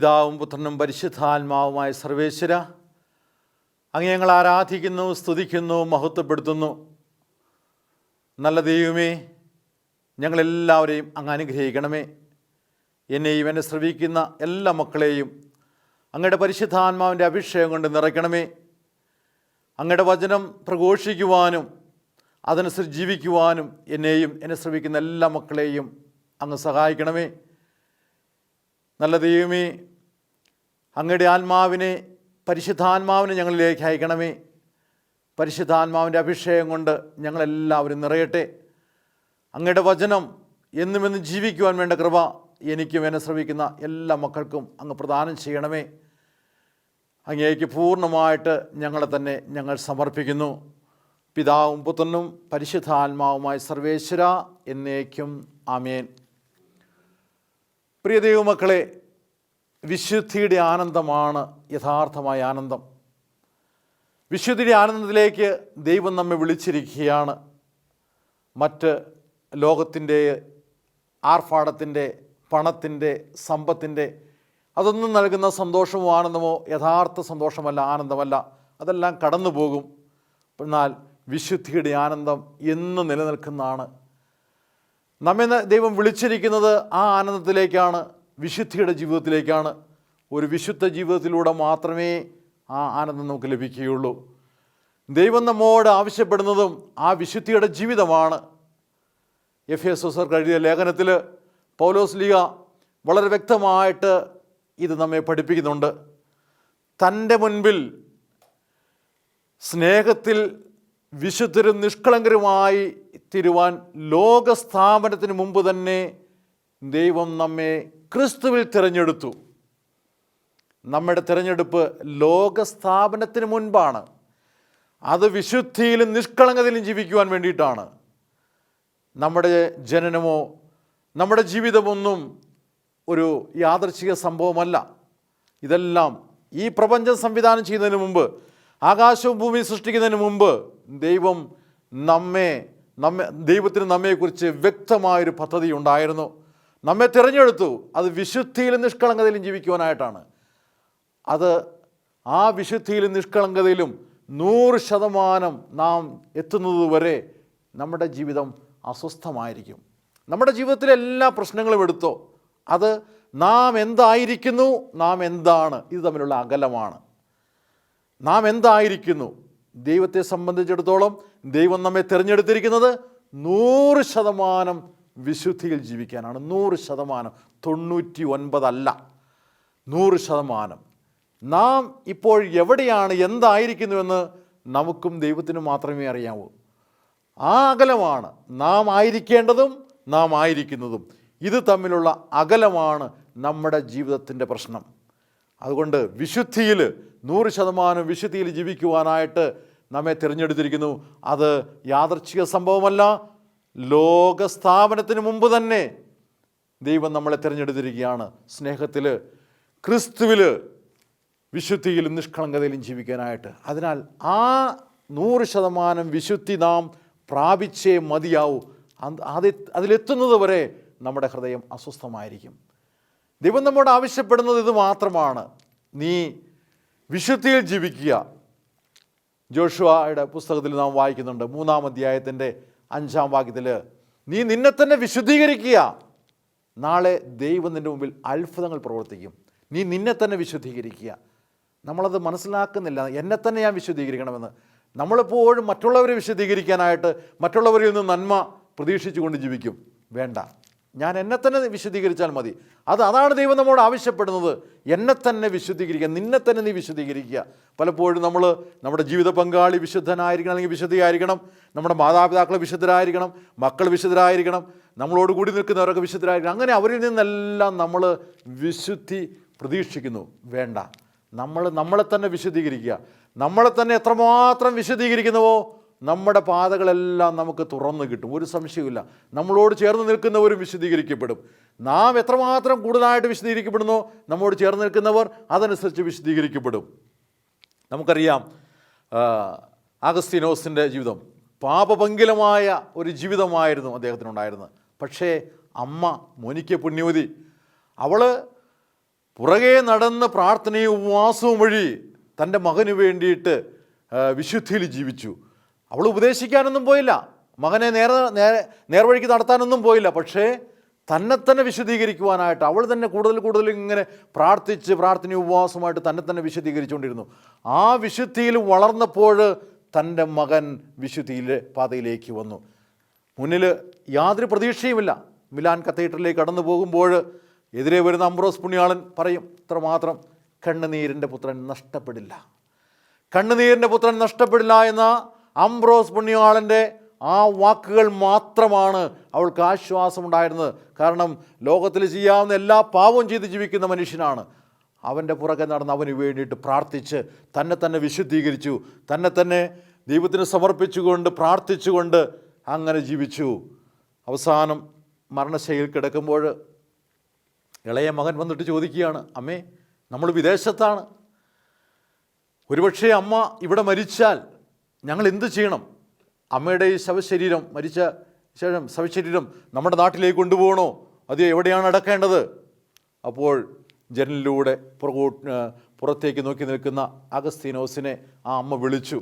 പിതാവും പുത്രനും പരിശുദ്ധാത്മാവുമായ സർവേശ്വര അങ്ങ് ഞങ്ങൾ ആരാധിക്കുന്നു സ്തുതിക്കുന്നു മഹത്വപ്പെടുത്തുന്നു. നല്ല ദൈവമേ ഞങ്ങളെല്ലാവരെയും അങ്ങ് അനുഗ്രഹിക്കണമേ. എന്നെയും എന്നെ ശ്രവിക്കുന്ന എല്ലാ മക്കളെയും അങ്ങയുടെ പരിശുദ്ധാത്മാവിന്റെ അഭിഷേകം കൊണ്ട് നിറയ്ക്കണമേ. അങ്ങയുടെ വചനം പ്രഘോഷിക്കുവാനും അതനുസരിച്ച് ജീവിക്കുവാനും എന്നെയും എന്നെ ശ്രമിക്കുന്ന എല്ലാ മക്കളെയും അങ്ങ് സഹായിക്കണമേ. നല്ല ദൈവമേ അങ്ങയുടെ ആത്മാവിനെ പരിശുദ്ധാത്മാവിനെ ഞങ്ങളിലേക്ക് അയക്കണമേ. പരിശുദ്ധാത്മാവിന്റെ അഭിഷേകം കൊണ്ട് ഞങ്ങളെല്ലാവരും നിറയട്ടെ. അങ്ങയുടെ വചനം എന്നുമെന്ന് ജീവിക്കുവാൻ വേണ്ട കൃപ എനിക്കും എന്നെ ശ്രമിക്കുന്ന എല്ലാ മക്കൾക്കും അങ്ങ് പ്രദാനം ചെയ്യണമേ. അങ്ങേക്ക് പൂർണമായിട്ട് ഞങ്ങളെ തന്നെ ഞങ്ങൾ സമർപ്പിക്കുന്നു. പിതാവും പുത്രനും പരിശുദ്ധാത്മാവുമായ സർവേശ്വര എന്നേക്കും ആമേൻ. പ്രിയ ദൈവമക്കളെ വിശുദ്ധിയുടെ ആനന്ദമാണ് യഥാർത്ഥമായ ആനന്ദം. വിശുദ്ധിയുടെ ആനന്ദത്തിലേക്ക് ദൈവം നമ്മെ വിളിച്ചിരിക്കുകയാണ്. മറ്റ് ലോകത്തിന്റെ ആർഭാടത്തിന്റെ പണത്തിന്റെ സമ്പത്തിന്റെ അതൊന്നും നൽകുന്ന സന്തോഷമോ ആനന്ദമോ യഥാർത്ഥ സന്തോഷമല്ല ആനന്ദമല്ല. അതെല്ലാം കടന്നു പോകും എന്നാൽ വിശുദ്ധിയുടെ ആനന്ദം എന്ന് നിലനിൽക്കുന്നതാണ് നമ്മെ ദൈവം വിളിച്ചിരിക്കുന്നത് ആ ആനന്ദത്തിലേക്കാണ് വിശുദ്ധിയുടെ ജീവിതത്തിലേക്കാണ്. ഒരു വിശുദ്ധ ജീവിതത്തിലൂടെ മാത്രമേ ആ ആനന്ദം നമുക്ക് ലഭിക്കുകയുള്ളൂ. ദൈവം നമ്മോട് ആവശ്യപ്പെടുന്നതും ആ വിശുദ്ധിയുടെ ജീവിതമാണ്. എഫ് എസ് ഒസർ എഴുതിയ ലേഖനത്തിൽ പൗലോസ് ലീഗ വളരെ വ്യക്തമായിട്ട് ഇത് നമ്മെ പഠിപ്പിക്കുന്നുണ്ട്. തന്റെ മുൻപിൽ സ്നേഹത്തിൽ വിശുദ്ധരും നിഷ്കളങ്കരുമായി തിരുവാൻ ലോകസ്ഥാപനത്തിന് മുമ്പ് തന്നെ ദൈവം നമ്മെ ക്രിസ്തുവിൽ തിരഞ്ഞെടുത്തു. നമ്മുടെ തിരഞ്ഞെടുപ്പ് ലോകസ്ഥാപനത്തിന് മുൻപാണ്. അത് വിശുദ്ധിയിലും നിഷ്കളങ്കതയിലും ജീവിക്കുവാൻ വേണ്ടിയിട്ടാണ്. നമ്മുടെ ജനനമോ നമ്മുടെ ജീവിതമൊന്നും ഒരു യാദർച്ഛിക സംഭവമല്ല. ഇതെല്ലാം ഈ പ്രപഞ്ചം സംവിധാനം ചെയ്യുന്നതിന് മുമ്പ് ആകാശവും ഭൂമി സൃഷ്ടിക്കുന്നതിന് മുമ്പ് ദൈവം നമ്മെ നമ്മെ ദൈവത്തിന് നമ്മെക്കുറിച്ച് വ്യക്തമായൊരു പദ്ധതി ഉണ്ടായിരുന്നു. നമ്മെ തിരഞ്ഞെടുത്തു. അത് വിശുദ്ധിയിലും നിഷ്കളങ്കതയിലും ജീവിക്കുവാനായിട്ടാണ്. അത് ആ വിശുദ്ധിയിലും നിഷ്കളങ്കതയിലും നൂറ് ശതമാനം നാം എത്തുന്നത് വരെ നമ്മുടെ ജീവിതം അസ്വസ്ഥമായിരിക്കും. നമ്മുടെ ജീവിതത്തിലെ എല്ലാ പ്രശ്നങ്ങളും എടുത്തോ. അത് നാം എന്തായിരിക്കുന്നു നാം എന്താണ്? ഇത് തമ്മിലുള്ള അകലമാണ്. നാം എന്തായിരിക്കുന്നു? ദൈവത്തെ സംബന്ധിച്ചിടത്തോളം ദൈവം നമ്മെ തിരഞ്ഞെടുത്തിരിക്കുന്നത് നൂറ് ശതമാനം വിശുദ്ധിയിൽ ജീവിക്കാനാണ്. നൂറ് ശതമാനം. തൊണ്ണൂറ്റി ഒൻപതല്ല നൂറ് ശതമാനം. നാം ഇപ്പോൾ എവിടെയാണ് എന്തായിരിക്കുന്നുവെന്ന് നമുക്കും ദൈവത്തിനും മാത്രമേ അറിയാവൂ. ആ അകലമാണ് നാം ആയിരിക്കേണ്ടതും നാം ആയിരിക്കുന്നതും. ഇത് തമ്മിലുള്ള അകലമാണ് നമ്മുടെ ജീവിതത്തിന്റെ പ്രശ്നം. അതുകൊണ്ട് വിശുദ്ധിയിൽ നൂറ് ശതമാനം വിശുദ്ധിയിൽ ജീവിക്കുവാനായിട്ട് നമ്മെ തിരഞ്ഞെടുത്തിരിക്കുന്നു. അത് യാദർച്ഛിക സംഭവമല്ല. ലോകസ്ഥാപനത്തിന് മുമ്പ് തന്നെ ദൈവം നമ്മളെ തിരഞ്ഞെടുത്തിരിക്കുകയാണ്. സ്നേഹത്തിൽ ക്രിസ്തുവിൽ വിശുദ്ധിയിലും നിഷ്കളങ്കതയിലും ജീവിക്കാനായിട്ട്. അതിനാൽ ആ നൂറ് ശതമാനം വിശുദ്ധി നാം പ്രാപിച്ചേ മതിയാവൂ. അത് അത് അതിലെത്തുന്നത് വരെ നമ്മുടെ ഹൃദയം അസ്വസ്ഥമായിരിക്കും. ദൈവം നമ്മോട് ആവശ്യപ്പെടുന്നത് ഇത് മാത്രമാണ്. നീ വിശുദ്ധിയിൽ ജീവിക്കുക. ജോഷുവയുടെ പുസ്തകത്തിൽ നാം വായിക്കുന്നുണ്ട് മൂന്നാം അധ്യായത്തിന്റെ അഞ്ചാം വാക്യത്തിൽ നീ നിന്നെ തന്നെ വിശുദ്ധീകരിക്കുക. നാളെ ദൈവം നിന്റെ മുമ്പിൽ അത്ഭുതങ്ങൾ പ്രവർത്തിക്കും. നീ നിന്നെ തന്നെ വിശുദ്ധീകരിക്കുക. നമ്മളത് മനസ്സിലാക്കുന്നില്ല. എന്നെ തന്നെ ഞാൻ വിശുദ്ധീകരിക്കണമെന്ന്. നമ്മളെപ്പോഴും മറ്റുള്ളവരെ വിശുദ്ധീകരിക്കാനായിട്ട് മറ്റുള്ളവരിൽ നിന്ന് നന്മ പ്രതീക്ഷിച്ചുകൊണ്ട് ജീവിക്കും. വേണ്ട. ഞാൻ എന്നെ തന്നെ വിശദീകരിച്ചാൽ മതി. അത് അതാണ് ദൈവം നമ്മോട് ആവശ്യപ്പെടുന്നത്. എന്നെ തന്നെ വിശുദ്ധീകരിക്കുക നിന്നെ തന്നെ നീ വിശുദ്ധീകരിക്കുക. പലപ്പോഴും നമ്മൾ നമ്മുടെ ജീവിത പങ്കാളി വിശുദ്ധനായിരിക്കണം അല്ലെങ്കിൽ വിശുദ്ധിയായിരിക്കണം. നമ്മുടെ മാതാപിതാക്കൾ വിശുദ്ധരായിരിക്കണം മക്കൾ വിശുദ്ധരായിരിക്കണം നമ്മളോട് കൂടി നിൽക്കുന്നവരൊക്കെ വിശുദ്ധരായിരിക്കണം. അങ്ങനെ അവരിൽ നിന്നെല്ലാം നമ്മൾ വിശുദ്ധി പ്രതീക്ഷിക്കുന്നു. വേണ്ട. നമ്മൾ നമ്മളെ തന്നെ വിശുദ്ധീകരിക്കുക. നമ്മളെ തന്നെ എത്രമാത്രം വിശുദ്ധീകരിക്കുന്നുവോ നമ്മുടെ പാതകളെല്ലാം നമുക്ക് തുറന്നു കിട്ടും. ഒരു സംശയവുമില്ല. നമ്മളോട് ചേർന്ന് നിൽക്കുന്നവരും വിശദീകരിക്കപ്പെടും. നാം എത്രമാത്രം കൂടുതലായിട്ട് വിശദീകരിക്കപ്പെടുന്നോ നമ്മോട് ചേർന്ന് നിൽക്കുന്നവർ അതനുസരിച്ച് വിശദീകരിക്കപ്പെടും. നമുക്കറിയാം അഗസ്തീനോസിന്റെ ജീവിതം പാപപങ്കിലമായ ഒരു ജീവിതമായിരുന്നു അദ്ദേഹത്തിനുണ്ടായിരുന്നത്. പക്ഷേ അമ്മ മോനിക്ക പുണ്യവതി. അവൾ പുറകെ നടന്ന് പ്രാർത്ഥനയും ഉപവാസവും വഴി തന്റെ മകന് വേണ്ടിയിട്ട് വിശുദ്ധിയിൽ ജീവിച്ചു. അവൾ ഉപദേശിക്കാനൊന്നും പോയില്ല. മകനെ നേരെ നേരെ നേർവഴിക്ക് നടത്താനൊന്നും പോയില്ല. പക്ഷേ തന്നെ തന്നെ വിശദീകരിക്കുവാനായിട്ട് അവൾ തന്നെ കൂടുതൽ കൂടുതൽ ഇങ്ങനെ പ്രാർത്ഥിച്ച് പ്രാർത്ഥന ഉപവാസമായിട്ട് തന്നെ തന്നെ വിശദീകരിച്ചുകൊണ്ടിരുന്നു. ആ വിശുദ്ധിയിൽ വളർന്നപ്പോൾ തന്റെ മകൻ വിശുദ്ധിയിലെ പാതയിലേക്ക് വന്നു. മുന്നിൽ യാതൊരു പ്രതീക്ഷയുമില്ല. മിലാൻ കത്തീഡ്രലിലേക്ക് കടന്നു പോകുമ്പോൾ എതിരെ വരുന്ന അംബ്രോസ് പുണ്യാളൻ പറയും ഇത്രമാത്രം കണ്ണുനീരിന്റെ പുത്രൻ നഷ്ടപ്പെടില്ല. കണ്ണുനീരിന്റെ പുത്രൻ നഷ്ടപ്പെടില്ല എന്ന അംബ്രോസ് പുണ്യാളന്റെ ആ വാക്കുകൾ മാത്രമാണ് അവൾക്ക് ആശ്വാസമുണ്ടായിരുന്നത്. കാരണം ലോകത്തിൽ ചെയ്യാവുന്ന എല്ലാ പാവവും ചെയ്ത് ജീവിക്കുന്ന മനുഷ്യനാണ്. അവന്റെ പുറകെ നടന്ന് അവന് വേണ്ടിയിട്ട് പ്രാർത്ഥിച്ച് തന്നെ തന്നെ വിശുദ്ധീകരിച്ചു. തന്നെ തന്നെ ദൈവത്തിന് സമർപ്പിച്ചുകൊണ്ട് പ്രാർത്ഥിച്ചുകൊണ്ട് അങ്ങനെ ജീവിച്ചു. അവസാനം മരണശൈലിയിൽ കിടക്കുമ്പോൾ ഇളയ മകൻ വന്നിട്ട് ചോദിക്കുകയാണ് അമ്മേ നമ്മൾ വിദേശത്താണ്. ഒരുപക്ഷേ അമ്മ ഇവിടെ മരിച്ചാൽ ഞങ്ങൾ എന്ത് ചെയ്യണം? അമ്മയുടെ ഈ ശവശരീരം മരിച്ച ശേഷം ശവശരീരം നമ്മുടെ നാട്ടിലേക്ക് കൊണ്ടുപോകണോ? അത് എവിടെയാണ് അടക്കേണ്ടത്? അപ്പോൾ ജനലിലൂടെ പുറകോ പുറത്തേക്ക് നോക്കി നിൽക്കുന്ന അഗസ്തീനോസിനെ ആ അമ്മ വിളിച്ചു.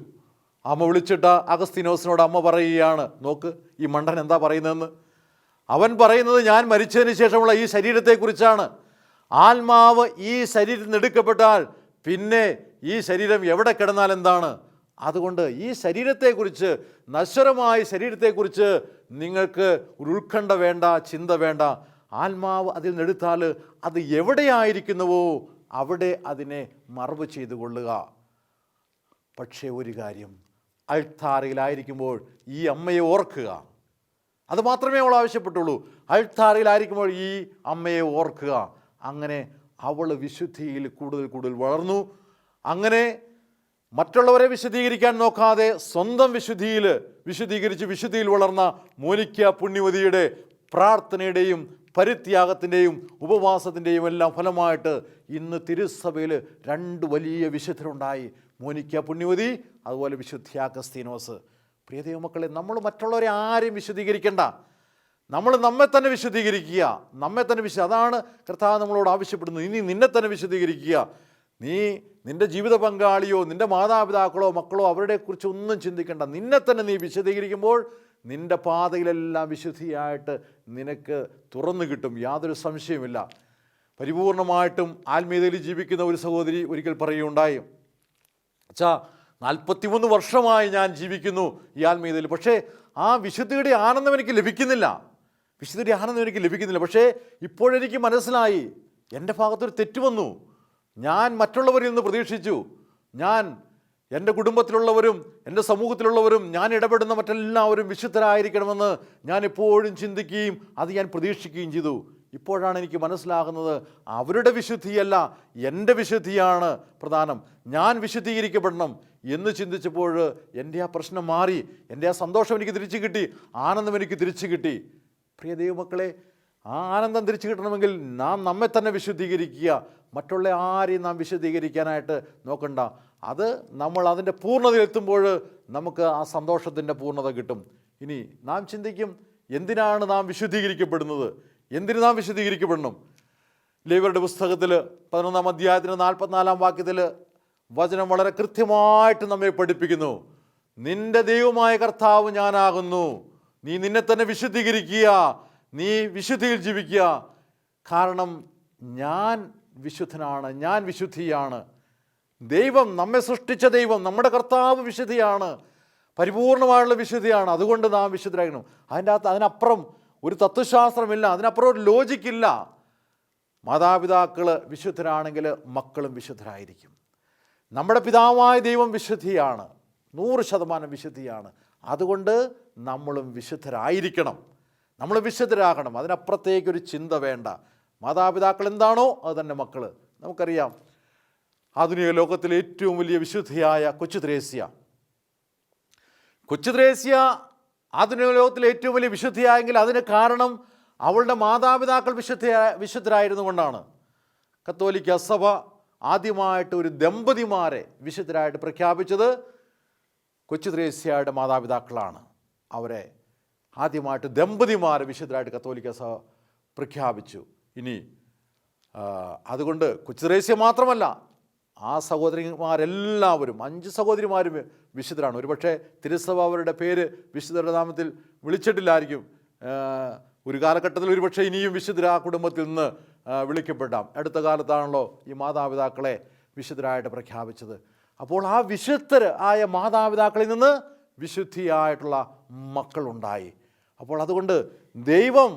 അമ്മ വിളിച്ചിട്ട് അഗസ്തീനോസിനോട് അമ്മ പറയുകയാണ് നോക്ക് ഈ മണ്ടൻ എന്താ പറയുന്നതെന്ന്? അവൻ പറയുന്നത് ഞാൻ മരിച്ചതിന് ശേഷമുള്ള ഈ ശരീരത്തെക്കുറിച്ചാണ്. ആത്മാവ് ഈ ശരീരത്തിൽ നിന്ന് എടുക്കപ്പെട്ടാൽ പിന്നെ ഈ ശരീരം എവിടെ കിടന്നാൽ എന്താണ്? അതുകൊണ്ട് ഈ ശരീരത്തെക്കുറിച്ച് നശ്വരമായ ശരീരത്തെക്കുറിച്ച് നിങ്ങൾക്ക് ഒരു ഉത്കണ്ഠ വേണ്ട ചിന്ത വേണ്ട. ആത്മാവ് അതിൽ നിന്നെടുത്താൽ അത് എവിടെയായിരിക്കുന്നുവോ അവിടെ അതിനെ മറവ് ചെയ്തു കൊള്ളുക. പക്ഷേ ഒരു കാര്യം അൾത്താറയിലായിരിക്കുമ്പോൾ ഈ അമ്മയെ ഓർക്കുക. അത് മാത്രമേ അവൾ ആവശ്യപ്പെട്ടുള്ളൂ. അൾത്താറയിലായിരിക്കുമ്പോൾ ഈ അമ്മയെ ഓർക്കുക. അങ്ങനെ അവൾ വിശുദ്ധിയിൽ കൂടുതൽ കൂടുതൽ വളർന്നു. അങ്ങനെ മറ്റുള്ളവരെ വിശദീകരിക്കാൻ നോക്കാതെ സ്വന്തം വിശുദ്ധിയിൽ വിശുദ്ധീകരിച്ച് വിശുദ്ധിയിൽ വളർന്ന മോനിക്ക പുണ്യവതിയുടെ പ്രാർത്ഥനയുടെയും പരിത്യാഗത്തിന്റെയും ഉപവാസത്തിന്റെയും എല്ലാം ഫലമായിട്ട് ഇന്ന് തിരുസഭയിൽ രണ്ട് വലിയ വിശുദ്ധരുണ്ടായി. മോനിക്ക പുണ്യവതി അതുപോലെ വിശുദ്ധിയാഗസ്തീനോസ് പ്രിയ ദൈവമക്കളെ നമ്മൾ മറ്റുള്ളവരെ ആരെയും വിശദീകരിക്കേണ്ട. നമ്മൾ നമ്മെ തന്നെ വിശദീകരിക്കുക. നമ്മെ തന്നെ വിശ അതാണ് കർത്താവ് നമ്മളോട് ആവശ്യപ്പെടുന്നത്. ഇനി നിന്നെ തന്നെ വിശദീകരിക്കുക. നീ നിന്റെ ജീവിത പങ്കാളിയോ നിന്റെ മാതാപിതാക്കളോ മക്കളോ അവരുടെക്കുറിച്ച് ഒന്നും ചിന്തിക്കേണ്ട. നിന്നെ തന്നെ നീ വിശദീകരിക്കുമ്പോൾ നിന്റെ പാതയിലെല്ലാം വിശുദ്ധിയായിട്ട് നിനക്ക് തുറന്നു കിട്ടും. യാതൊരു സംശയമില്ല പരിപൂർണമായിട്ടും ആത്മീയതയിൽ ജീവിക്കുന്ന ഒരു സഹോദരി ഒരിക്കൽ പറയുകയുണ്ടായി. അച്ഛാ നാൽപ്പത്തിമൂന്ന് വർഷമായി ഞാൻ ജീവിക്കുന്നു ഈ ആത്മീയതയിൽ. പക്ഷേ ആ വിശുദ്ധിയുടെ ആനന്ദം എനിക്ക് ലഭിക്കുന്നില്ല. വിശുദ്ധിയുടെ ആനന്ദം എനിക്ക് ലഭിക്കുന്നില്ല. പക്ഷേ ഇപ്പോഴെനിക്ക് മനസ്സിലായി. എന്റെ ഭാഗത്തൊരു തെറ്റ് വന്നു. ഞാൻ മറ്റുള്ളവരിൽ നിന്ന് പ്രതീക്ഷിച്ചു. ഞാൻ എന്റെ കുടുംബത്തിലുള്ളവരും എന്റെ സമൂഹത്തിലുള്ളവരും ഞാൻ ഇടപെടുന്ന മറ്റെല്ലാവരും വിശുദ്ധരായിരിക്കണമെന്ന് ഞാൻ എപ്പോഴും ചിന്തിക്കുകയും അത് ഞാൻ പ്രതീക്ഷിക്കുകയും ചെയ്തു. ഇപ്പോഴാണ് എനിക്ക് മനസ്സിലാകുന്നത് അവരുടെ വിശുദ്ധിയല്ല എന്റെ വിശുദ്ധിയാണ് പ്രധാനം. ഞാൻ വിശുദ്ധീകരിക്കപ്പെടണം എന്ന് ചിന്തിച്ചപ്പോൾ എന്റെ ആ പ്രശ്നം മാറി. എന്റെ ആ സന്തോഷം എനിക്ക് തിരിച്ചു കിട്ടി ആനന്ദം എനിക്ക് തിരിച്ചു കിട്ടി. പ്രിയ ദൈവമക്കളെ ആ ആനന്ദം തിരിച്ചു കിട്ടണമെങ്കിൽ നാം നമ്മെ തന്നെ വിശുദ്ധീകരിക്കുക. മറ്റുള്ള ആരെയും നാം വിശദീകരിക്കാനായിട്ട് നോക്കണ്ട. അത് നമ്മൾ അതിന്റെ പൂർണതയിലെത്തുമ്പോൾ നമുക്ക് ആ സന്തോഷത്തിന്റെ പൂർണത കിട്ടും. ഇനി നാം ചിന്തിക്കും എന്തിനാണ് നാം വിശുദ്ധീകരിക്കപ്പെടുന്നത് എന്തിന് നാം വിശുദ്ധീകരിക്കപ്പെടണം ലേവരുടെ പുസ്തകത്തിൽ പതിനൊന്നാം അധ്യായത്തിന് നാൽപ്പത്തിനാലാം വാക്യത്തിൽ വചനം വളരെ കൃത്യമായിട്ട് നമ്മെ പഠിപ്പിക്കുന്നു. നിന്റെ ദൈവമായ കർത്താവ് ഞാനാകുന്നു. നീ നിന്നെ തന്നെ വിശുദ്ധീകരിക്കുക. നീ വിശുദ്ധിയിൽ ജീവിക്കുക. കാരണം ഞാൻ വിശുദ്ധനാണ് ഞാൻ വിശുദ്ധിയാണ്. ദൈവം നമ്മെ സൃഷ്ടിച്ച ദൈവം നമ്മുടെ കർത്താവ് വിശുദ്ധിയാണ് പരിപൂർണമായുള്ള വിശുദ്ധിയാണ്. അതുകൊണ്ട് നാം വിശുദ്ധരാകണം അതിന്റെ അകത്ത് അതിനപ്പുറം ഒരു തത്വശാസ്ത്രമില്ല അതിനപ്പുറം ഒരു ലോജിക്കില്ല. മാതാപിതാക്കൾ വിശുദ്ധരാണെങ്കിൽ മക്കളും വിശുദ്ധരായിരിക്കും. നമ്മുടെ പിതാവായ ദൈവം വിശുദ്ധിയാണ് നൂറ് ശതമാനം വിശുദ്ധിയാണ്. അതുകൊണ്ട് നമ്മളും വിശുദ്ധരായിരിക്കണം. നമ്മൾ വിശുദ്ധരാകണം. അതിനപ്പുറത്തേക്കൊരു ചിന്ത വേണ്ട. മാതാപിതാക്കൾ എന്താണോ അത് തന്നെ മക്കൾ നമുക്കറിയാം. ആധുനിക ലോകത്തിലെ ഏറ്റവും വലിയ വിശുദ്ധിയായ കൊച്ചു ത്രേസ്യ. കൊച്ചു ത്രേസ്യ ആധുനിക ലോകത്തിലെ ഏറ്റവും വലിയ വിശുദ്ധിയായെങ്കിൽ അതിന് കാരണം അവളുടെ മാതാപിതാക്കൾ വിശുദ്ധ വിശുദ്ധരായിരുന്നു കൊണ്ടാണ്. കത്തോലിക്ക സഭ ആദ്യമായിട്ട് ഒരു ദമ്പതിമാരെ വിശുദ്ധരായിട്ട് പ്രഖ്യാപിച്ചത് കൊച്ചു ത്രേസ്യയുടെ മാതാപിതാക്കളാണ്. അവരെ ആദ്യമായിട്ട് ദമ്പതിമാരെ വിശുദ്ധരായിട്ട് കത്തോലിക്ക സഭ പ്രഖ്യാപിച്ചു. ഇനി അതുകൊണ്ട് കൊച്ചുറേസ്യ മാത്രമല്ല ആ സഹോദരിമാരെല്ലാവരും അഞ്ച് സഹോദരിമാരും വിശുദ്ധരാണ്. ഒരുപക്ഷെ തിരുസഭ അവരുടെ പേര് വിശുദ്ധരുടെ നാമത്തിൽ വിളിച്ചിട്ടില്ലായിരിക്കും. ഒരു കാലഘട്ടത്തിൽ ഒരുപക്ഷെ ഇനിയും വിശുദ്ധർ ആ കുടുംബത്തിൽ നിന്ന് വിളിക്കപ്പെടാം. അടുത്ത കാലത്താണല്ലോ ഈ മാതാപിതാക്കളെ വിശുദ്ധരായിട്ട് പ്രഖ്യാപിച്ചത്. അപ്പോൾ ആ വിശുദ്ധർ ആയ മാതാപിതാക്കളിൽ നിന്ന് വിശുദ്ധിയായിട്ടുള്ള മക്കളുണ്ടായി. അപ്പോൾ അതുകൊണ്ട് ദൈവം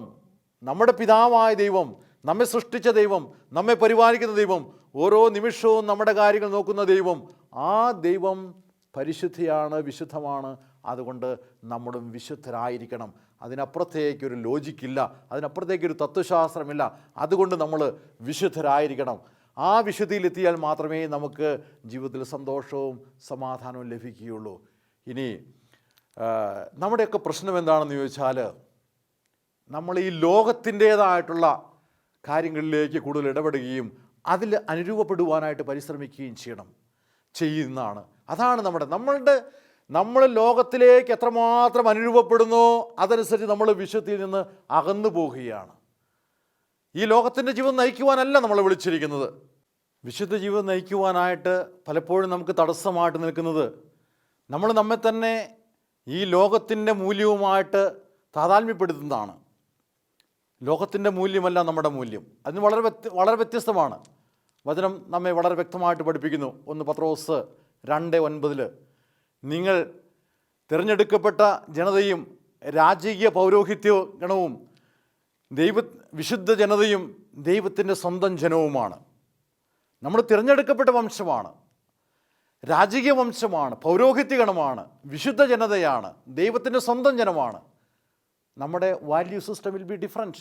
നമ്മുടെ പിതാവായ ദൈവം നമ്മെ സൃഷ്ടിച്ച ദൈവം നമ്മെ പരിപാലിക്കുന്ന ദൈവം ഓരോ നിമിഷവും നമ്മുടെ കാര്യങ്ങൾ നോക്കുന്ന ദൈവം ആ ദൈവം പരിശുദ്ധിയാണ് വിശുദ്ധമാണ്. അതുകൊണ്ട് നമ്മളും വിശുദ്ധരായിരിക്കണം. അതിനപ്പുറത്തേക്കൊരു ലോജിക്കില്ല അതിനപ്പുറത്തേക്കൊരു തത്വശാസ്ത്രമില്ല. അതുകൊണ്ട് നമ്മൾ വിശുദ്ധരായിരിക്കണം. ആ വിശുദ്ധിയിലെത്തിയാൽ മാത്രമേ നമുക്ക് ജീവിതത്തിൽ സന്തോഷവും സമാധാനവും ലഭിക്കുകയുള്ളൂ. ഇനി നമ്മുടെയൊക്കെ പ്രശ്നം എന്താണെന്ന് ചോദിച്ചാൽ നമ്മൾ ഈ ലോകത്തിന്റേതായിട്ടുള്ള കാര്യങ്ങളിലേക്ക് കൂടുതൽ ഇടപെടുകയും അതിൽ അനുരൂപപ്പെടുവാനായിട്ട് പരിശ്രമിക്കുകയും ചെയ്യണം. ചെയ്യുന്നതാണ്. അതാണ് നമ്മുടെ നമ്മളുടെ നമ്മൾ ലോകത്തിലേക്ക് എത്രമാത്രം അനുരൂപപ്പെടുന്നോ അതനുസരിച്ച് നമ്മൾ വിശ്വത്തിൽ നിന്ന് അകന്നു പോകുകയാണ് ഈ ലോകത്തിന്റെ ജീവിതം നയിക്കുവാനല്ല നമ്മൾ വിളിച്ചിരിക്കുന്നത്. വിശുദ്ധ ജീവിതം നയിക്കുവാനായിട്ട് പലപ്പോഴും നമുക്ക് തടസ്സമായിട്ട് നിൽക്കുന്നത് നമ്മൾ നമ്മെ തന്നെ ഈ ലോകത്തിന്റെ മൂല്യവുമായിട്ട് താതാത്മ്യപ്പെടുത്തുന്നതാണ്. ലോകത്തിന്റെ മൂല്യമല്ല നമ്മുടെ മൂല്യം. അതിന് വളരെ വളരെ വ്യത്യസ്തമാണ്. വചനം നമ്മെ വളരെ വ്യക്തമായിട്ട് പഠിപ്പിക്കുന്നു. ഒന്ന് പത്രോസ് രണ്ട് ഒൻപതിൽ നിങ്ങൾ തിരഞ്ഞെടുക്കപ്പെട്ട ജനതയും രാജകീയ പൗരോഹിത്യ ഗണവും ദൈവ വിശുദ്ധ ജനതയും ദൈവത്തിന്റെ സ്വന്തം ജനവുമാണ്. നമ്മൾ തിരഞ്ഞെടുക്കപ്പെട്ട വംശമാണ്. രാജകീയ വംശമാണ് പൗരോഹിത്യ ഗണമാണ് വിശുദ്ധ ജനതയാണ് ദൈവത്തിന്റെ സ്വന്തം ജനമാണ്. നമ്മുടെ value system will be different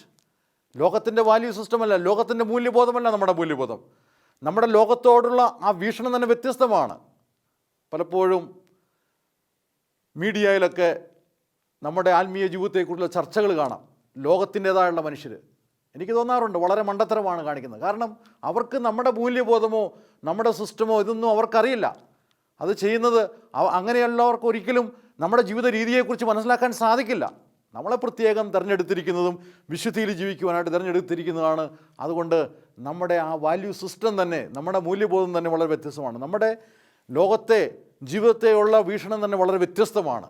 ലോകത്തിന്റെ വാല്യൂ സിസ്റ്റമല്ല ലോകത്തിന്റെ മൂല്യബോധമല്ല നമ്മുടെ മൂല്യബോധം. നമ്മുടെ ലോകത്തോടുള്ള ആ വീക്ഷണം തന്നെ വ്യത്യസ്തമാണ്. പലപ്പോഴും മീഡിയയിലൊക്കെ നമ്മുടെ ആത്മീയ ജീവിതത്തെക്കുറിച്ചുള്ള ചർച്ചകൾ കാണാം. ലോകത്തിന്റേതായുള്ള മനുഷ്യർ എനിക്ക് തോന്നാറുണ്ട് വളരെ മണ്ടത്തരമാണ് കാണിക്കുന്നത്. കാരണം അവർക്ക് നമ്മുടെ മൂല്യബോധമോ നമ്മുടെ സിസ്റ്റമോ ഇതൊന്നും അവർക്കറിയില്ല. അത് ചെയ്യുന്നത് അങ്ങനെയുള്ളവർക്ക് ഒരിക്കലും നമ്മുടെ ജീവിത രീതിയെക്കുറിച്ച് മനസ്സിലാക്കാൻ സാധിക്കില്ല. നമ്മളെ പ്രത്യേകം തിരഞ്ഞെടുത്തിരിക്കുന്നതും വിശുദ്ധിയിൽ ജീവിക്കുവാനായിട്ട് തിരഞ്ഞെടുത്തിരിക്കുന്നതാണ്. അതുകൊണ്ട് നമ്മുടെ ആ വാല്യൂ സിസ്റ്റം തന്നെ നമ്മുടെ മൂല്യബോധം തന്നെ വളരെ വ്യത്യസ്തമാണ്. നമ്മുടെ ലോകത്തെ ജീവിതത്തെയുള്ള വീക്ഷണം തന്നെ വളരെ വ്യത്യസ്തമാണ്.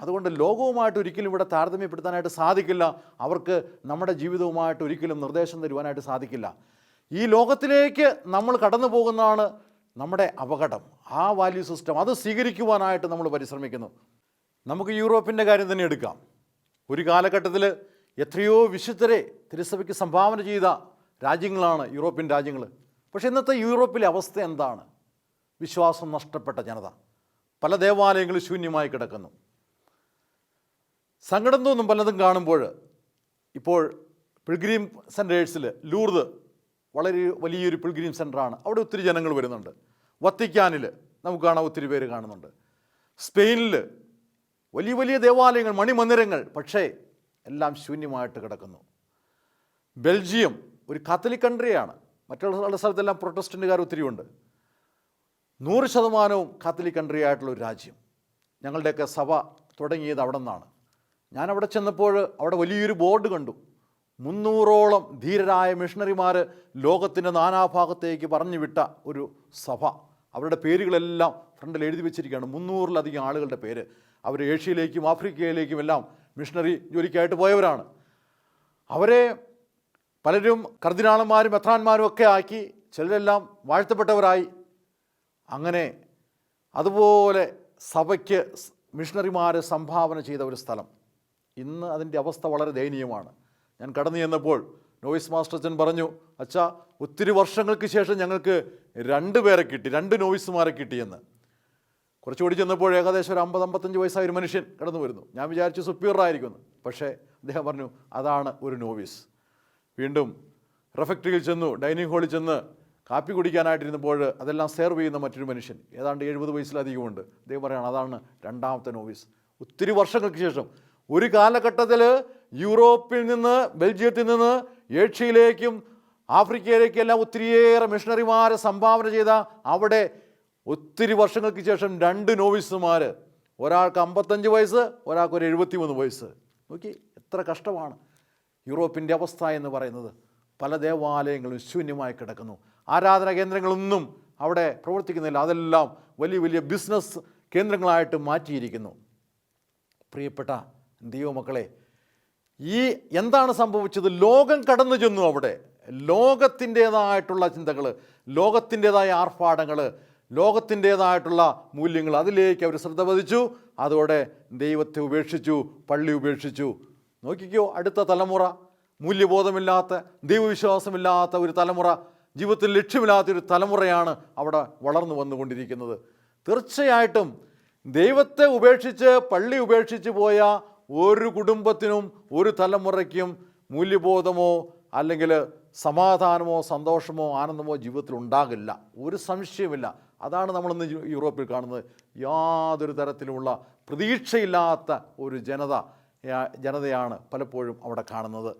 അതുകൊണ്ട് ലോകവുമായിട്ട് ഒരിക്കലും ഇവിടെ താരതമ്യപ്പെടുത്താനായിട്ട് സാധിക്കില്ല. അവർക്ക് നമ്മുടെ ജീവിതവുമായിട്ട് ഒരിക്കലും നിർദ്ദേശം തരുവാനായിട്ട് സാധിക്കില്ല. ഈ ലോകത്തിലേക്ക് നമ്മൾ കടന്നു പോകുന്നതാണ് നമ്മുടെ അപകടം. ആ വാല്യൂ സിസ്റ്റം അത് സ്വീകരിക്കുവാനായിട്ട് നമ്മൾ പരിശ്രമിക്കുന്നു. നമുക്ക് യൂറോപ്പിന്റെ കാര്യം തന്നെ എടുക്കാം. ഒരു കാലഘട്ടത്തിൽ എത്രയോ വിശുദ്ധരെ തിരുസഭയ്ക്ക് സംഭാവന ചെയ്ത രാജ്യങ്ങളാണ് യൂറോപ്യൻ രാജ്യങ്ങൾ. പക്ഷേ ഇന്നത്തെ യൂറോപ്പിലെ അവസ്ഥ എന്താണ്? വിശ്വാസം നഷ്ടപ്പെട്ട ജനത. പല ദേവാലയങ്ങളും ശൂന്യമായി കിടക്കുന്നു. സങ്കടം തോന്നും പലതും കാണുമ്പോൾ ഇപ്പോൾ പിൽഗ്രീം സെന്റേഴ്സിൽ ലൂർദ് വളരെ വലിയൊരു പിൽഗ്രീം സെന്ററാണ് അവിടെ ഒത്തിരി ജനങ്ങൾ വരുന്നുണ്ട്. വത്തിക്കാനിൽ നമുക്ക് കാണാൻ ഒത്തിരി പേര് കാണുന്നുണ്ട്. സ്പെയിനിൽ വലിയ വലിയ ദേവാലയങ്ങൾ മണിമന്ദിരങ്ങൾ പക്ഷേ എല്ലാം ശൂന്യമായിട്ട് കിടക്കുന്നു. ബെൽജിയം ഒരു കാത്തലിക് കൺട്രിയാണ്. മറ്റുള്ള സ്ഥലത്തെല്ലാം പ്രൊട്ടസ്റ്റന്റുകാർ ഒത്തിരിയുണ്ട് നൂറ് ശതമാനവും കാത്തലിക് കൺട്രി ആയിട്ടുള്ള ഒരു രാജ്യം. ഞങ്ങളുടെയൊക്കെ സഭ തുടങ്ങിയത് അവിടെ നിന്നാണ് ഞാൻ അവിടെ ചെന്നപ്പോൾ അവിടെ വലിയൊരു ബോർഡ് കണ്ടു. മുന്നൂറോളം ധീരരായ മിഷണറിമാർ ലോകത്തിന്റെ നാനാഭാഗത്തേക്ക് പറഞ്ഞു വിട്ട ഒരു സഭ. അവരുടെ പേരുകളെല്ലാം ഫ്രണ്ടിൽ എഴുതി വെച്ചിരിക്കുകയാണ്. മുന്നൂറിലധികം ആളുകളുടെ പേര്. അവർ ഏഷ്യയിലേക്കും ആഫ്രിക്കയിലേക്കും എല്ലാം മിഷണറി ജോലിക്കായിട്ട് പോയവരാണ്. അവരെ പലരും കർദിനാളന്മാരും മെത്രാന്മാരും ഒക്കെ ആക്കി ചിലരെല്ലാം വാഴ്ത്തപ്പെട്ടവരായി. അങ്ങനെ അതുപോലെ സഭയ്ക്ക് മിഷണറിമാരെ സംഭാവന ചെയ്ത ഒരു സ്ഥലം. ഇന്ന് അതിന്റെ അവസ്ഥ വളരെ ദയനീയമാണ്. ഞാൻ കടന്നു ചെന്നപ്പോൾ നോയിസ് മാസ്റ്റർ അച്ഛൻ പറഞ്ഞു അച്ഛാ ഒത്തിരി വർഷങ്ങൾക്ക് ശേഷം ഞങ്ങൾക്ക് രണ്ട് പേരെ കിട്ടി രണ്ട് നോയിസുമാരെ കിട്ടിയെന്ന്. കുറച്ചുകൂടി ചെന്നപ്പോൾ ഏകദേശം ഒരു അമ്പത് അമ്പത്തഞ്ച് വയസ്സായ ഒരു മനുഷ്യൻ കടന്നു വരുന്നു. ഞാൻ വിചാരിച്ചു സുപ്പീറിയറായിരിക്കുമെന്ന് പക്ഷേ അദ്ദേഹം പറഞ്ഞു അതാണ് ഒരു നോവീസ് വീണ്ടും റെഫക്ടറിയിൽ ചെന്നു ഡൈനിങ് ഹാളിൽ ചെന്ന് കാപ്പി കുടിക്കാനായിട്ടിരുന്നപ്പോൾ അതെല്ലാം സെർവ് ചെയ്യുന്ന മറ്റൊരു മനുഷ്യൻ ഏതാണ്ട് എഴുപത് വയസ്സിലധികമുണ്ട്. അദ്ദേഹം പറയുകയാണ് അതാണ് രണ്ടാമത്തെ നോവീസ് ഒത്തിരി വർഷങ്ങൾക്ക് ശേഷം ഒരു കാലഘട്ടത്തിൽ യൂറോപ്പിൽ നിന്ന് ബെൽജിയത്തിൽ നിന്ന് ഏഷ്യയിലേക്കും ആഫ്രിക്കയിലേക്കും എല്ലാം ഒത്തിരിയേറെ മിഷണറിമാരെ സംഭാവന ചെയ്ത അവിടെ ഒത്തിരി വർഷങ്ങൾക്ക് ശേഷം രണ്ട് നോവിസുമാർ ഒരാൾക്ക് അമ്പത്തഞ്ച് വയസ്സ് ഒരാൾക്ക് ഒരു എഴുപത്തി മൂന്ന് വയസ്സ്. നോക്കി എത്ര കഷ്ടമാണ് യൂറോപ്പിന്റെ അവസ്ഥ എന്ന് പറയുന്നത്. പല ദേവാലയങ്ങളും ശൂന്യമായി കിടക്കുന്നു. ആരാധന കേന്ദ്രങ്ങളൊന്നും അവിടെ പ്രവർത്തിക്കുന്നില്ല. അതെല്ലാം വലിയ വലിയ ബിസിനസ് കേന്ദ്രങ്ങളായിട്ട് മാറ്റിയിരിക്കുന്നു. പ്രിയപ്പെട്ട ദൈവമക്കളെ ഈ എന്താണ് സംഭവിച്ചത്? ലോകം കടന്നു ചെന്നു അവിടെ. ലോകത്തിന്റേതായിട്ടുള്ള ചിന്തകൾ ലോകത്തിന്റേതായ ആർഭാടങ്ങൾ ലോകത്തിന്റേതായിട്ടുള്ള മൂല്യങ്ങൾ അതിലേക്ക് അവർ ശ്രദ്ധ പതിച്ചു. അതോടെ ദൈവത്തെ ഉപേക്ഷിച്ചു പള്ളി ഉപേക്ഷിച്ചു. നോക്കിക്കോ അടുത്ത തലമുറ. മൂല്യബോധമില്ലാത്ത ദൈവവിശ്വാസമില്ലാത്ത ഒരു തലമുറ. ജീവിതത്തിൽ ലക്ഷ്യമില്ലാത്ത ഒരു തലമുറയാണ് അവിടെ വളർന്നു വന്നുകൊണ്ടിരിക്കുന്നത്. തീർച്ചയായിട്ടും ദൈവത്തെ ഉപേക്ഷിച്ച് പള്ളി ഉപേക്ഷിച്ച് പോയ ഒരു കുടുംബത്തിനും ഒരു തലമുറയ്ക്കും മൂല്യബോധമോ അല്ലെങ്കിൽ സമാധാനമോ സന്തോഷമോ ആനന്ദമോ ജീവിതത്തിൽ ഉണ്ടാകില്ല. ഒരു സംശയമില്ല അതാണ് നമ്മളിന്ന് യൂറോപ്പിൽ കാണുന്നത്. യാതൊരു തരത്തിലുള്ള പ്രതീക്ഷയില്ലാത്ത ഒരു ജനത ജനതയാണ് പലപ്പോഴും അവിടെ കാണുന്നത്.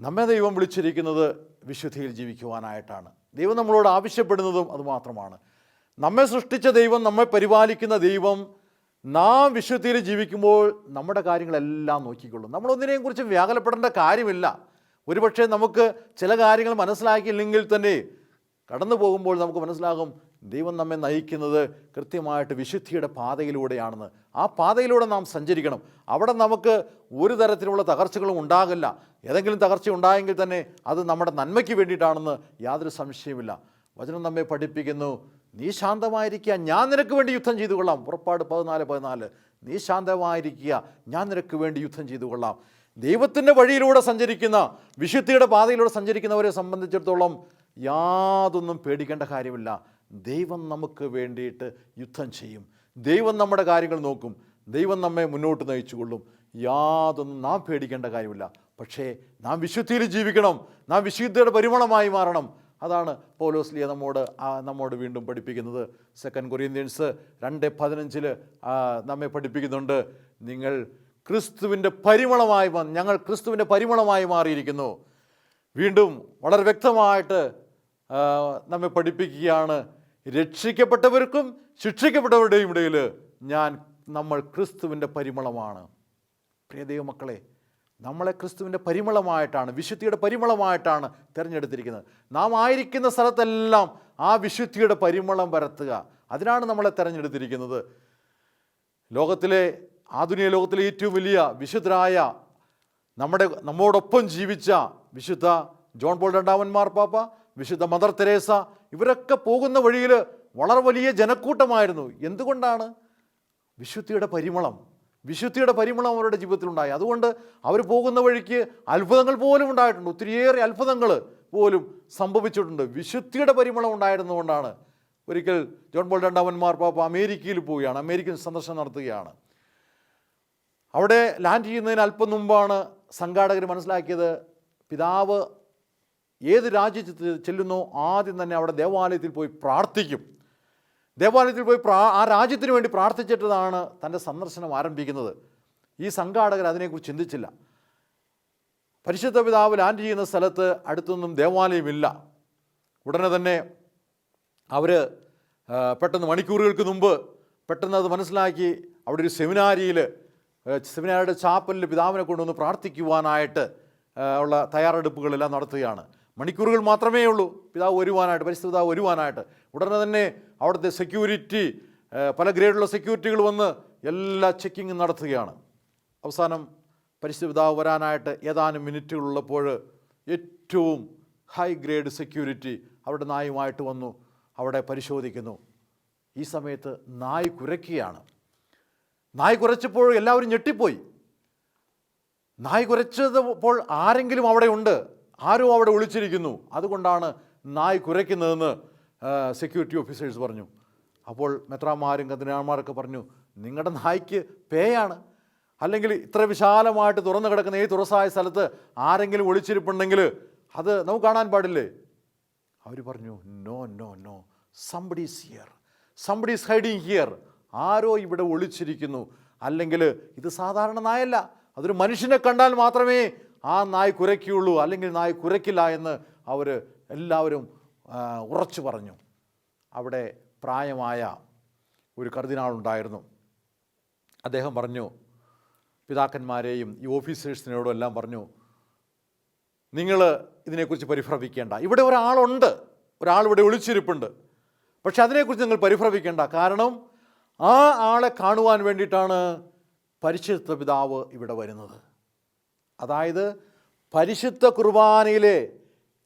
നമ്മെ ദൈവം വിളിച്ചിരിക്കുന്നത് വിശുദ്ധിയിൽ ജീവിക്കുവാനായിട്ടാണ്. ദൈവം നമ്മളോട് ആവശ്യപ്പെടുന്നതും അതുമാത്രമാണ് നമ്മെ സൃഷ്ടിച്ച ദൈവം നമ്മെ പരിപാലിക്കുന്ന ദൈവം നാം വിശുദ്ധിയിൽ ജീവിക്കുമ്പോൾ നമ്മുടെ കാര്യങ്ങളെല്ലാം നോക്കിക്കൊള്ളും. നമ്മളൊന്നിനെയും കുറിച്ച് വ്യാകുലപ്പെടേണ്ട കാര്യമില്ല. ഒരുപക്ഷെ നമുക്ക് ചില കാര്യങ്ങൾ മനസ്സിലാക്കിയില്ലെങ്കിൽ തന്നെ കടന്നു പോകുമ്പോൾ നമുക്ക് മനസ്സിലാകും ദൈവം നമ്മെ നയിക്കുന്നത് കൃത്യമായിട്ട് വിശുദ്ധിയുടെ പാതയിലൂടെയാണെന്ന്. ആ പാതയിലൂടെ നാം സഞ്ചരിക്കണം. അവിടെ നമുക്ക് ഒരു തരത്തിലുള്ള തകർച്ചകളും ഉണ്ടാകില്ല. ഏതെങ്കിലും തകർച്ച ഉണ്ടായെങ്കിൽ തന്നെ അത് നമ്മുടെ നന്മയ്ക്ക് വേണ്ടിയിട്ടാണെന്ന് യാതൊരു സംശയമില്ല വചനം നമ്മെ പഠിപ്പിക്കുന്നു. നീ ശാന്തമായിരിക്കുക. ഞാൻ നിനക്ക് വേണ്ടി യുദ്ധം ചെയ്തു കൊള്ളാം. പുറപ്പാട് പതിനാല് പതിനാല്. നീ ശാന്തമായിരിക്കുക. ഞാൻ നിനക്ക് വേണ്ടി യുദ്ധം ചെയ്തു കൊള്ളാം. ദൈവത്തിന്റെ വഴിയിലൂടെ സഞ്ചരിക്കുന്ന വിശുദ്ധിയുടെ പാതയിലൂടെ സഞ്ചരിക്കുന്നവരെ സംബന്ധിച്ചിടത്തോളം യാതൊന്നും പേടിക്കേണ്ട കാര്യമില്ല. ദൈവം നമുക്ക് വേണ്ടിയിട്ട് യുദ്ധം ചെയ്യും. ദൈവം നമ്മുടെ കാര്യങ്ങൾ നോക്കും. ദൈവം നമ്മെ മുന്നോട്ട് നയിച്ചുകൊള്ളും. യാതൊന്നും നാം പേടിക്കേണ്ട കാര്യമില്ല. പക്ഷേ നാം വിശുദ്ധിയിൽ ജീവിക്കണം. നാം വിശുദ്ധിയുടെ പരിമളമായി മാറണം. അതാണ് പൗലോസ്ലിയ നമ്മോട് നമ്മോട് വീണ്ടും പഠിപ്പിക്കുന്നത്. സെക്കൻഡ് കൊറിയന്ത്യൻസ് രണ്ട് പതിനഞ്ചിൽ നമ്മെ പഠിപ്പിക്കുന്നുണ്ട്. നിങ്ങൾ ക്രിസ്തുവിന്റെ പരിമളമായി ഞങ്ങൾ ക്രിസ്തുവിന്റെ പരിമളമായി മാറിയിരിക്കുന്നു. വീണ്ടും വളരെ വ്യക്തമായിട്ട് നമ്മെ പഠിപ്പിക്കുകയാണ്. രക്ഷിക്കപ്പെട്ടവർക്കും ശിക്ഷിക്കപ്പെട്ടവരുടെയും ഇടയിൽ ഞാൻ നമ്മൾ ക്രിസ്തുവിന്റെ പരിമളമാണ്. പ്രിയ ദൈവമക്കളെ നമ്മളെ ക്രിസ്തുവിന്റെ പരിമളമായിട്ടാണ് വിശുദ്ധിയുടെ പരിമളമായിട്ടാണ് തിരഞ്ഞെടുത്തിരിക്കുന്നത്. നാം ആയിരിക്കുന്ന സ്ഥലത്തെല്ലാം ആ വിശുദ്ധിയുടെ പരിമളം വരത്തുക അതിനാണ് നമ്മളെ തിരഞ്ഞെടുത്തിരിക്കുന്നത്. ലോകത്തിലെ ആധുനിക ലോകത്തിലെ ഏറ്റവും വലിയ വിശുദ്ധരായ നമ്മുടെ നമ്മോടൊപ്പം ജീവിച്ച വിശുദ്ധ ജോൺ പോൾ രണ്ടാമൻ മാർപ്പാപ്പ വിശുദ്ധ മദർ തെരേസ ഇവരൊക്കെ പോകുന്ന വഴിയിൽ വളരെ വലിയ ജനക്കൂട്ടമായിരുന്നു. എന്തുകൊണ്ടാണ്? വിശുദ്ധിയുടെ പരിമളം. വിശുദ്ധിയുടെ പരിമളം അവരുടെ ജീവിതത്തിലുണ്ടായി. അതുകൊണ്ട് അവർ പോകുന്ന വഴിക്ക് അത്ഭുതങ്ങൾ പോലും ഉണ്ടായിട്ടുണ്ട്. ഒത്തിരിയേറെ അത്ഭുതങ്ങൾ പോലും സംഭവിച്ചിട്ടുണ്ട്. വിശുദ്ധിയുടെ പരിമളം ഉണ്ടായിരുന്നുകൊണ്ടാണ് ഒരിക്കൽ ജോൺ പോൾ രണ്ടാമൻ പാപ്പ അമേരിക്കയിൽ പോവുകയാണ്. അമേരിക്കൻ സന്ദർശനം നടത്തുകയാണ്. അവിടെ ലാൻഡ് ചെയ്യുന്നതിന് അല്പം മുമ്പാണ് സംഘാടകർ മനസ്സിലാക്കിയത്. പിതാവ് ഏത് രാജ്യത്ത് ചെല്ലുന്നോ? ആദ്യം തന്നെ അവിടെ ദേവാലയത്തിൽ പോയി പ്രാർത്ഥിക്കും. ദേവാലയത്തിൽ പോയി പ്രാ ആ രാജ്യത്തിന് വേണ്ടി പ്രാർത്ഥിച്ചിട്ടതാണ് തന്റെ സന്ദർശനം ആരംഭിക്കുന്നത്. ഈ സംഘാടകർ അതിനെക്കുറിച്ച് ചിന്തിച്ചില്ല. പരിശുദ്ധ പിതാവ് ലാൻഡ് ചെയ്യുന്ന സ്ഥലത്ത് അടുത്തൊന്നും ദേവാലയമില്ല. ഉടനെ തന്നെ അവർ പെട്ടെന്ന് മണിക്കൂറുകൾക്ക് മുമ്പ് പെട്ടെന്ന് അത് മനസ്സിലാക്കി അവിടെ ഒരു സെമിനാരിയിൽ സെമിനാരിയുടെ ചാപ്പലിൽ പിതാവിനെ കൊണ്ടുവന്ന് പ്രാർത്ഥിക്കുവാനായിട്ട് ഉള്ള തയ്യാറെടുപ്പുകളെല്ലാം നടത്തുകയാണ്. മണിക്കൂറുകൾ മാത്രമേ ഉള്ളൂ. പിതാവ് വരുവാനായിട്ട് പരിശുദ്ധ പിതാവ് വരുവാനായിട്ട്. ഉടനെ തന്നെ അവിടുത്തെ സെക്യൂരിറ്റി പല ഗ്രേഡുള്ള സെക്യൂരിറ്റികൾ വന്ന് എല്ലാ ചെക്കിങ്ങും നടത്തുകയാണ്. അവസാനം പരിശുദ്ധ പിതാവ് വരാനായിട്ട് ഏതാനും മിനിറ്റുകളുള്ളപ്പോൾ ഏറ്റവും ഹൈ ഗ്രേഡ് സെക്യൂരിറ്റി അവിടെ നായുമായിട്ട് വന്നു. അവിടെ പരിശോധിക്കുന്നു. ഈ സമയത്ത് നായ് കുരയ്ക്കുകയാണ്. നായ് കുരച്ചപ്പോൾ എല്ലാവരും ഞെട്ടിപ്പോയി. നായ് കുരച്ചപ്പോൾ ആരെങ്കിലും അവിടെ ഉണ്ട്? ആരോ അവിടെ ഒളിച്ചിരിക്കുന്നു. അതുകൊണ്ടാണ് നായ് കുരയ്ക്കുന്നതെന്ന് സെക്യൂരിറ്റി ഓഫീസേഴ്സ് പറഞ്ഞു. അപ്പോൾ മെത്രാമാരും കതിനാന്മാരൊക്കെ പറഞ്ഞു നിങ്ങളുടെ നായ്ക്ക് പേയാണ്. അല്ലെങ്കിൽ ഇത്ര വിശാലമായിട്ട് തുറന്നു കിടക്കുന്ന ഈ തുറസായ സ്ഥലത്ത് ആരെങ്കിലും ഒളിച്ചിരിപ്പുണ്ടെങ്കിൽ അത് നമുക്ക് കാണാൻ പാടില്ലേ? അവർ പറഞ്ഞു no no no. Somebody's here somebody's hiding here ആരോ ഇവിടെ ഒളിച്ചിരിക്കുന്നു. അല്ലെങ്കിൽ ഇത് സാധാരണ നായല്ല. അതൊരു മനുഷ്യനെ കണ്ടാൽ മാത്രമേ ആ നായ് കുരയ്ക്കുള്ളൂ അല്ലെങ്കിൽ നായ് കുരയ്ക്കില്ല എന്ന് അവർ എല്ലാവരും ഉറച്ചു പറഞ്ഞു. അവിടെ പ്രായമായ ഒരു കർദിനാളുണ്ടായിരുന്നു. അദ്ദേഹം പറഞ്ഞു പിതാക്കന്മാരെയും ഈ ഓഫീസേഴ്സിനോടും എല്ലാം പറഞ്ഞു നിങ്ങൾ ഇതിനെക്കുറിച്ച് പരിഭ്രമിക്കേണ്ട. ഇവിടെ ഒരാളുണ്ട് ഒരാൾ ഇവിടെ ഒളിച്ചിരിപ്പുണ്ട്. പക്ഷെ അതിനെക്കുറിച്ച് നിങ്ങൾ പരിഭ്രമിക്കേണ്ട. കാരണം ആ ആളെ കാണുവാൻ വേണ്ടിയിട്ടാണ് പരിശുദ്ധ പിതാവ് ഇവിടെ വരുന്നത്. അതായത് പരിശുദ്ധ കുർബാനയിലെ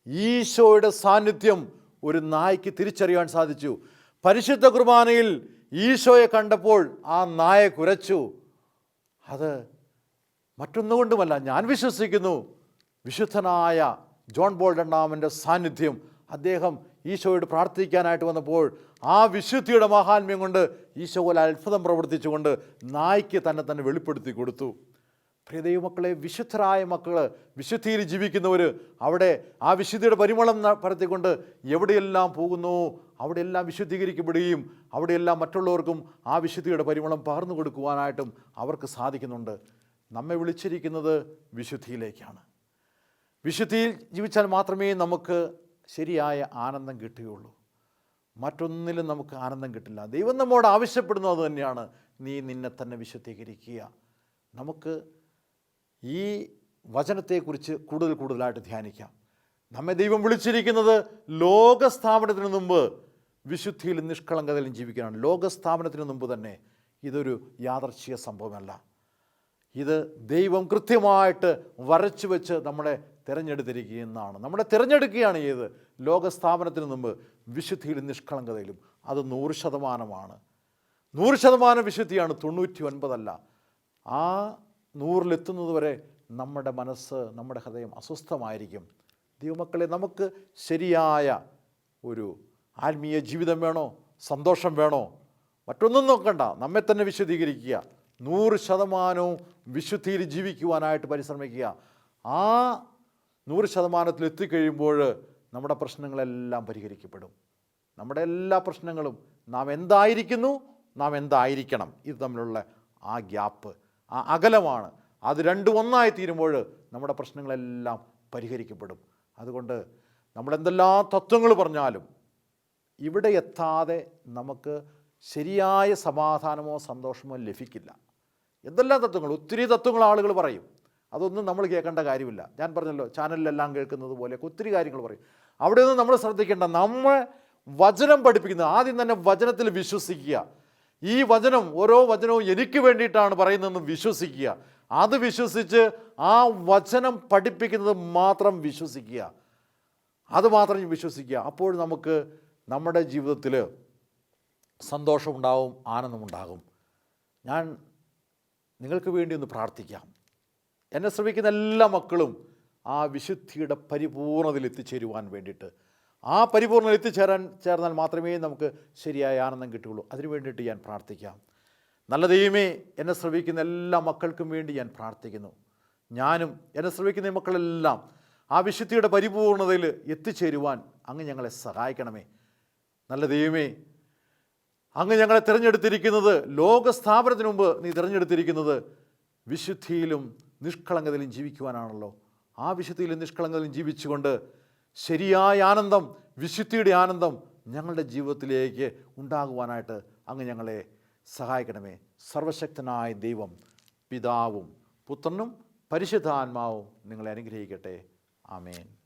ഈശോയുടെ സാന്നിധ്യം ഒരു നായ്ക്ക് തിരിച്ചറിയാൻ സാധിച്ചു. പരിശുദ്ധ കുർബാനയിൽ ഈശോയെ കണ്ടപ്പോൾ ആ നായ കുരച്ചു. അത് മറ്റൊന്നുകൊണ്ടുമല്ല ഞാൻ വിശ്വസിക്കുന്നു വിശുദ്ധനായ ജോൺ ബോൾ രണ്ടാമന്റെ സാന്നിധ്യം. അദ്ദേഹം ഈശോയോട് പ്രാർത്ഥിക്കാനായിട്ട് വന്നപ്പോൾ ആ വിശുദ്ധിയുടെ മഹാത്മ്യം കൊണ്ട് ഈശോ പോലെ അത്ഭുതം പ്രവർത്തിച്ചുകൊണ്ട് നായ്ക്ക് തന്നെ തന്നെ വെളിപ്പെടുത്തി കൊടുത്തു. പ്രിയ ദൈവമക്കളെ വിശുദ്ധരായ മക്കൾ വിശുദ്ധിയിൽ ജീവിക്കുന്നവർ അവിടെ ആ വിശുദ്ധിയുടെ പരിമളം പരത്തിക്കൊണ്ട് എവിടെയെല്ലാം പോകുന്നു? അവിടെയെല്ലാം വിശുദ്ധീകരിക്കപ്പെടുകയും അവിടെയെല്ലാം മറ്റുള്ളവർക്കും ആ വിശുദ്ധിയുടെ പരിമളം പകർന്നു കൊടുക്കുവാനായിട്ടും അവർക്ക് സാധിക്കുന്നുണ്ട്. നമ്മെ വിളിച്ചിരിക്കുന്നത് വിശുദ്ധിയിലേക്കാണ്. വിശുദ്ധിയിൽ ജീവിച്ചാൽ മാത്രമേ നമുക്ക് ശരിയായ ആനന്ദം കിട്ടുകയുള്ളൂ. മറ്റൊന്നിലും നമുക്ക് ആനന്ദം കിട്ടില്ല. ദൈവം നമ്മോട് ആവശ്യപ്പെടുന്നത് തന്നെയാണ് നീ നിന്നെ തന്നെ വിശുദ്ധീകരിക്കുക. നമുക്ക് ഈ വചനത്തെക്കുറിച്ച് കൂടുതൽ കൂടുതലായിട്ട് ധ്യാനിക്കാം. നമ്മെ ദൈവം വിളിച്ചിരിക്കുന്നത് ലോകസ്ഥാപനത്തിന് മുമ്പ് വിശുദ്ധിയിലും നിഷ്കളങ്കതയിലും ജീവിക്കാനാണ്. ലോകസ്ഥാപനത്തിന് മുമ്പ് തന്നെ ഇതൊരു യാദർച്ഛിക സംഭവമല്ല. ഇത് ദൈവം കൃത്യമായിട്ട് വരച്ചു വെച്ച് നമ്മളെ തിരഞ്ഞെടുത്തിരിക്കുന്നതാണ്. നമ്മളെ തിരഞ്ഞെടുക്കുകയാണ് ചെയ്ത് ലോകസ്ഥാപനത്തിന് മുമ്പ് വിശുദ്ധിയിലും നിഷ്കളങ്കതയിലും. അത് നൂറ് ശതമാനമാണ്. നൂറ് ശതമാനം വിശുദ്ധിയാണ് തൊണ്ണൂറ്റി ഒൻപതല്ല ആ നൂറിലെത്തുന്നത് വരെ നമ്മുടെ മനസ്സ് നമ്മുടെ ഹൃദയം അസ്വസ്ഥമായിരിക്കും. ദൈവമക്കളെ നമുക്ക് ശരിയായ ഒരു ആത്മീയ ജീവിതം വേണോ? സന്തോഷം വേണോ? മറ്റൊന്നും നോക്കണ്ട. നമ്മെ തന്നെ വിശദീകരിക്കുക. നൂറ് ശതമാനവും വിശുദ്ധിയിൽ ജീവിക്കുവാനായിട്ട് പരിശ്രമിക്കുക. ആ നൂറ് ശതമാനത്തിൽ എത്തിക്കഴിയുമ്പോൾ നമ്മുടെ പ്രശ്നങ്ങളെല്ലാം പരിഹരിക്കപ്പെടും. നമ്മുടെ എല്ലാ പ്രശ്നങ്ങളും നാം എന്തായിരിക്കുന്നു? നാം എന്തായിരിക്കണം? ഇത് തമ്മിലുള്ള ആ ഗ്യാപ്പ്. ആ അകലമാണ്. അത് രണ്ടും ഒന്നായി തീരുമ്പോൾ നമ്മുടെ പ്രശ്നങ്ങളെല്ലാം പരിഹരിക്കപ്പെടും. അതുകൊണ്ട് നമ്മളെന്തെല്ലാം തത്വങ്ങൾ പറഞ്ഞാലും ഇവിടെ എത്താതെ നമുക്ക് ശരിയായ സമാധാനമോ സന്തോഷമോ ലഭിക്കില്ല. എന്തെല്ലാം തത്വങ്ങൾ? ഒത്തിരി തത്വങ്ങൾ ആളുകൾ പറയും. അതൊന്നും നമ്മൾ കേൾക്കേണ്ട കാര്യമില്ല. ഞാൻ പറഞ്ഞല്ലോ ചാനലിലെല്ലാം കേൾക്കുന്നത് പോലെ ഒത്തിരി കാര്യങ്ങൾ പറയും. അവിടെ നിന്ന് നമ്മൾ ശ്രദ്ധിക്കേണ്ട. നമ്മൾ വചനം പഠിപ്പിക്കുന്നത് ആദ്യം തന്നെ വചനത്തിൽ വിശ്വസിക്കുക. ഈ വചനം ഓരോ വചനവും എനിക്ക് വേണ്ടിയിട്ടാണ് പറയുന്നതെന്ന് വിശ്വസിക്കുക. അത് വിശ്വസിച്ച് ആ വചനം പഠിപ്പിക്കുന്നത് മാത്രം വിശ്വസിക്കുക. അത് മാത്രം വിശ്വസിക്കുക. അപ്പോൾ നമുക്ക് നമ്മുടെ ജീവിതത്തിൽ സന്തോഷമുണ്ടാവും ആനന്ദമുണ്ടാകും. ഞാൻ നിങ്ങൾക്ക് വേണ്ടി ഒന്ന് പ്രാർത്ഥിക്കാം. എന്നെ ശ്രമിക്കുന്ന എല്ലാ മക്കളും ആ വിശുദ്ധിയുടെ പരിപൂർണതയിൽ എത്തിച്ചേരുവാൻ വേണ്ടിയിട്ട് ആ പരിപൂർണ എത്തിച്ചേരാൻ ചേർന്നാൽ മാത്രമേ നമുക്ക് ശരിയായ ആനന്ദം കിട്ടുകയുള്ളൂ. അതിനു വേണ്ടിയിട്ട് ഞാൻ പ്രാർത്ഥിക്കാം. നല്ല ദൈവമേ എന്നെ ശ്രവിക്കുന്ന എല്ലാ മക്കൾക്കും വേണ്ടി ഞാൻ പ്രാർത്ഥിക്കുന്നു. ഞാനും എന്നെ ശ്രവിക്കുന്ന മക്കളെല്ലാം ആ വിശുദ്ധിയുടെ പരിപൂർണതയിൽ എത്തിച്ചേരുവാൻ അങ്ങ് ഞങ്ങളെ സഹായിക്കണമേ. നല്ല ദൈവമേ അങ്ങ് ഞങ്ങളെ തിരഞ്ഞെടുത്തിരിക്കുന്നത് ലോകസ്ഥാപനത്തിന് മുമ്പ് നീ തിരഞ്ഞെടുത്തിരിക്കുന്നത് വിശുദ്ധിയിലും നിഷ്കളങ്കതയിലും ജീവിക്കുവാനാണല്ലോ. ആ വിശുദ്ധിയിലും നിഷ്കളങ്കതയിലും ജീവിച്ചുകൊണ്ട് ശരിയായ ആനന്ദം വിശുദ്ധിയുടെ ആനന്ദം ഞങ്ങളുടെ ജീവിതത്തിലേക്ക് ഉണ്ടാകുവാനായിട്ട് അങ്ങ് ഞങ്ങളെ സഹായിക്കണമേ. സർവശക്തനായ ദൈവം പിതാവും പുത്രനും പരിശുദ്ധാത്മാവും നിങ്ങളെ അനുഗ്രഹിക്കട്ടെ. ആമേൻ.